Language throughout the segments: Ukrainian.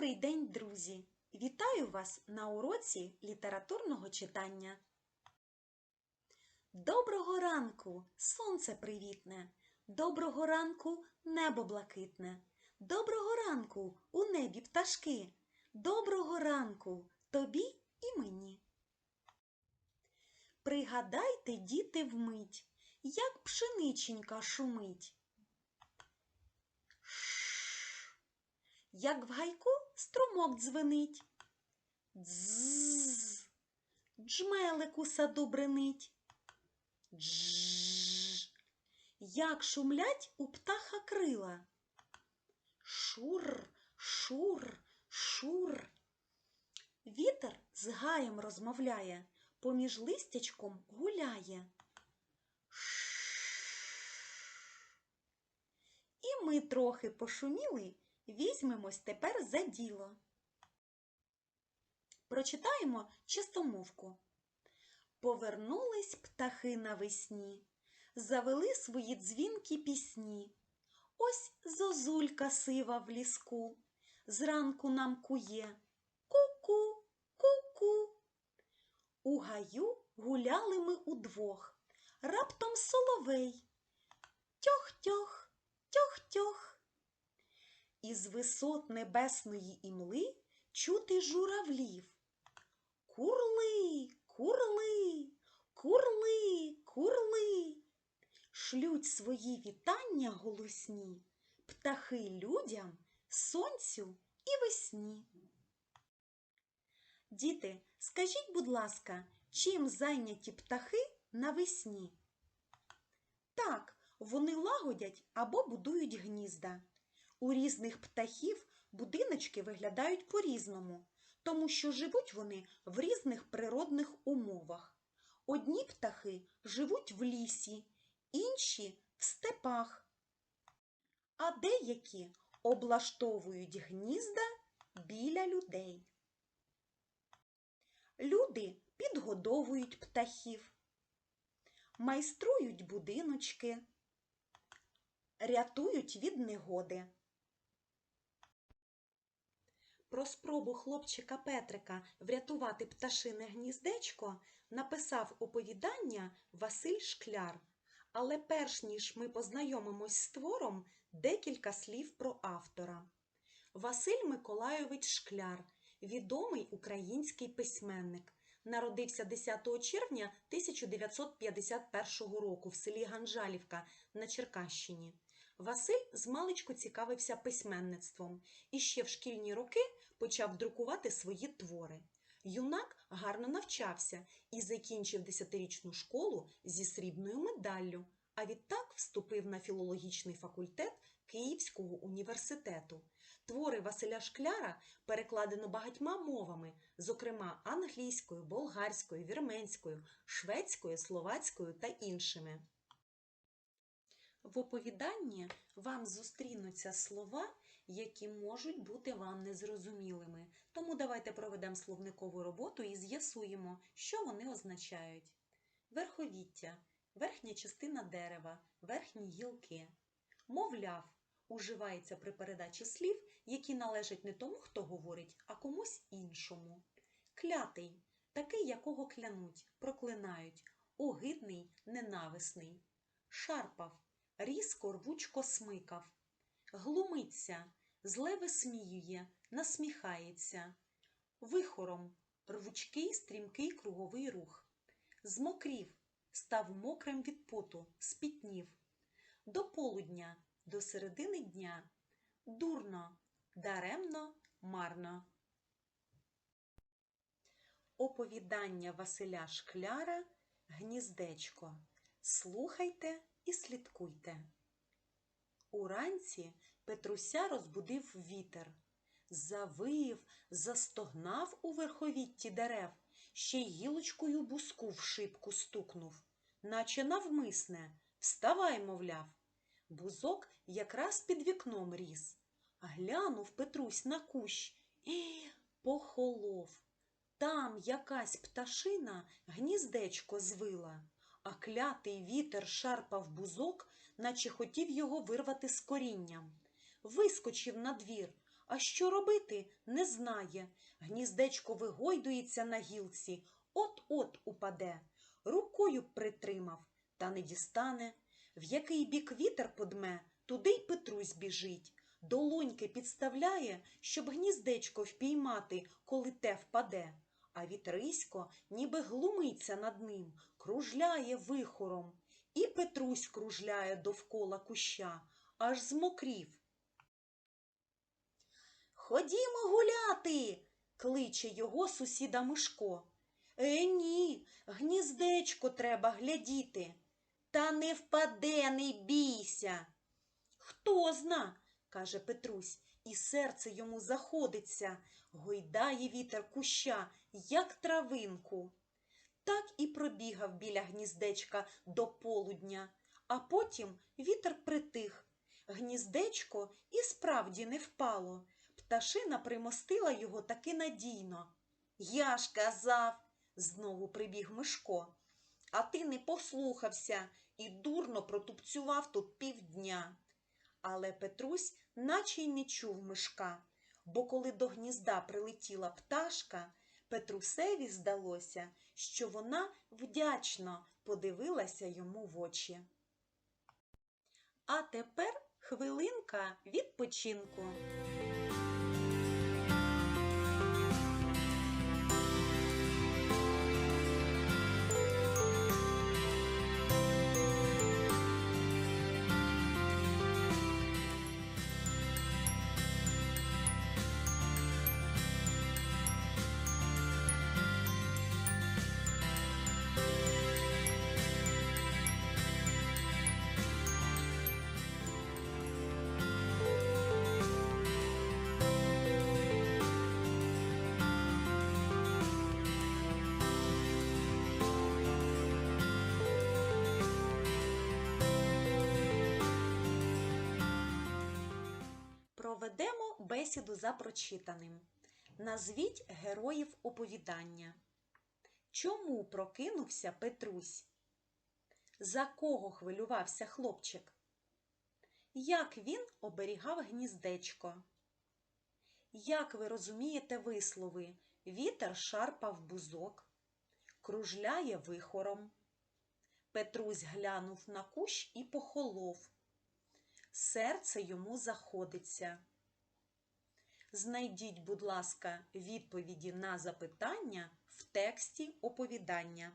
Добрий день, друзі! Вітаю вас на уроці літературного читання. Доброго ранку, сонце привітне, доброго ранку, небо блакитне, доброго ранку у небі пташки, доброго ранку тобі і мені. Пригадайте, діти, вмить, як пшениченька шумить. Ш. Як в гайку струмок дзвенить. Дзз. Джмелик у саду бренить. Дж. Як шумлять у птаха крила. Шур, шур, шур. Вітер з гаєм розмовляє, поміж листячком гуляє. І ми трохи пошуміли, візьмемось тепер за діло. Прочитаємо чистомовку. Повернулись птахи навесні, завели свої дзвінкі пісні. Ось зозулька сива в ліску, зранку нам кує. Ку-ку, ку-ку. У гаю гуляли ми удвох, раптом соловей. Тьох-тьох, тьох-тьох. Із висот небесної імли чути журавлів. Курли, курли, курли, курли. Шлють свої вітання голосні, птахи людям, сонцю і весні. Діти, скажіть, будь ласка, чим зайняті птахи навесні? Так, вони лагодять або будують гнізда. У різних птахів будиночки виглядають по-різному, тому що живуть вони в різних природних умовах. Одні птахи живуть в лісі, інші в степах, а деякі облаштовують гнізда біля людей. Люди підгодовують птахів, майструють будиночки, рятують від негоди. Про спробу хлопчика Петрика врятувати пташине гніздечко написав оповідання Василь Шкляр. Але перш ніж ми познайомимось з твором, декілька слів про автора. Василь Миколайович Шкляр, відомий український письменник, народився 10 червня 1951 року в селі Ганжалівка на Черкащині. Василь змалечку цікавився письменництвом і ще в шкільні роки почав друкувати свої твори. Юнак гарно навчався і закінчив десятирічну школу зі срібною медаллю, а відтак вступив на філологічний факультет Київського університету. Твори Василя Шкляра перекладено багатьма мовами, зокрема англійською, болгарською, вірменською, шведською, словацькою та іншими. В оповіданні вам зустрінуться слова, які можуть бути вам незрозумілими. Тому давайте проведемо словникову роботу і з'ясуємо, що вони означають. Верховіття верхня частина дерева, верхні гілки. Мовляв, уживається при передачі слів, які належать не тому, хто говорить, а комусь іншому. Клятий такий, якого клянуть, проклинають, огидний, ненависний. Шарпав різко рвучко смикав. Глумиться, зле висміює, насміхається. Вихором рвучкий стрімкий круговий рух. Змокрів, став мокрим від поту, спітнів. До полудня, до середини дня. Дурно, даремно, марно. Оповідання Василя Шкляра Гніздечко. Слухайте і слідкуйте. Уранці Петруся розбудив вітер, завив, застогнав у верховітті дерев, ще й гілочкою буску в шибку стукнув, наче навмисне, вставай, мовляв. Бузок якраз під вікном ріс. Глянув Петрусь на кущ і похолов. Там якась пташина гніздечко звила а клятий вітер шарпав бузок, наче хотів його вирвати з корінням. Вискочив на двір, а що робити, не знає. Гніздечко вигойдується на гілці, от-от упаде. Рукою притримав, та не дістане. В який бік вітер подме, туди й Петрусь біжить. Долоньки підставляє, щоб гніздечко впіймати, коли те впаде. А вітрисько ніби глумиться над ним, кружляє вихором. І Петрусь кружляє довкола куща, аж змокрів. Ходімо гуляти, кличе його сусіда Мишко. Е, ні, гніздечко треба глядіти. Та не впаде, не бійся. Хто зна, каже Петрусь, і серце йому заходиться, гойдає вітер куща, як травинку. Так і пробігав біля гніздечка до полудня, а потім вітер притих. Гніздечко і справді не впало. Пташина примостила його таки надійно. Я ж казав, знову прибіг Мишко. А ти не послухався і дурно протупцював тут півдня. Але Петрусь наче й не чув мишка, бо коли до гнізда прилетіла пташка, Петрусеві здалося, що вона вдячно подивилася йому в очі. А тепер хвилинка відпочинку. Проведемо бесіду за прочитаним. Назвіть героїв оповідання. Чому прокинувся Петрусь? За кого хвилювався хлопчик? Як він оберігав гніздечко? Як ви розумієте вислови? Вітер шарпав бузок, кружляє вихором. Петрусь глянув на кущ і похолов. Серце йому заходиться. Знайдіть, будь ласка, відповіді на запитання в тексті оповідання.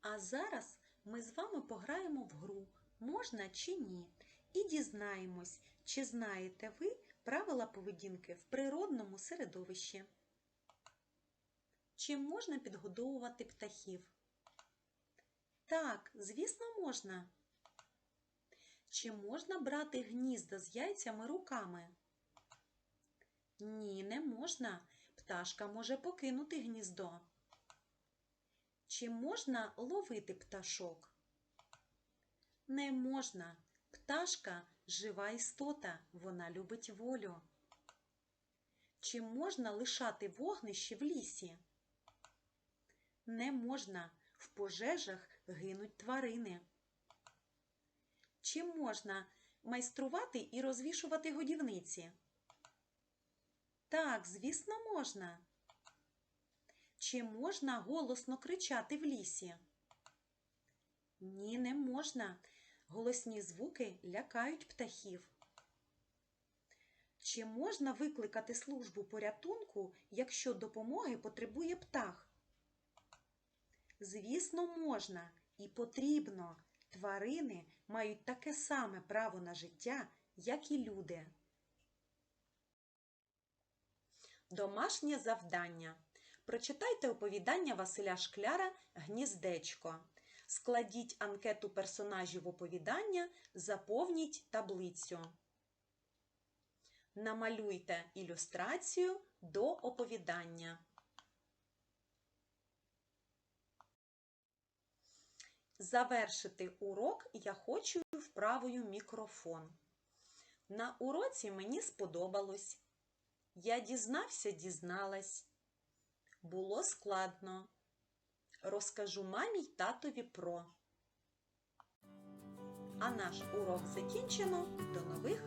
А зараз ми з вами пограємо в гру можна чи ні, і дізнаємось, чи знаєте ви правила поведінки в природному середовищі. Чи можна підгодовувати птахів? Так, звісно, можна. Чи можна брати гнізда з яйцями руками? Ні, не можна. Пташка може покинути гніздо. Чи можна ловити пташок? Не можна. Пташка жива істота, вона любить волю. Чи можна лишати вогнище в лісі? Не можна. В пожежах гинуть тварини. Чи можна майструвати і розвішувати годівниці? Так, звісно, можна. Чи можна голосно кричати в лісі? Ні, не можна. Голосні звуки лякають птахів. Чи можна викликати службу порятунку, якщо допомоги потребує птах? Звісно, можна і потрібно. Тварини мають таке саме право на життя, як і люди. Домашнє завдання. Прочитайте оповідання Василя Шкляра Гніздечко. Складіть анкету персонажів оповідання, заповніть таблицю. Намалюйте ілюстрацію до оповідання. Завершити урок я хочу вправою мікрофон. На уроці мені сподобалось. Я дізнався, дізналась. Було складно. Розкажу мамі й татові про. А наш урок закінчено. До нових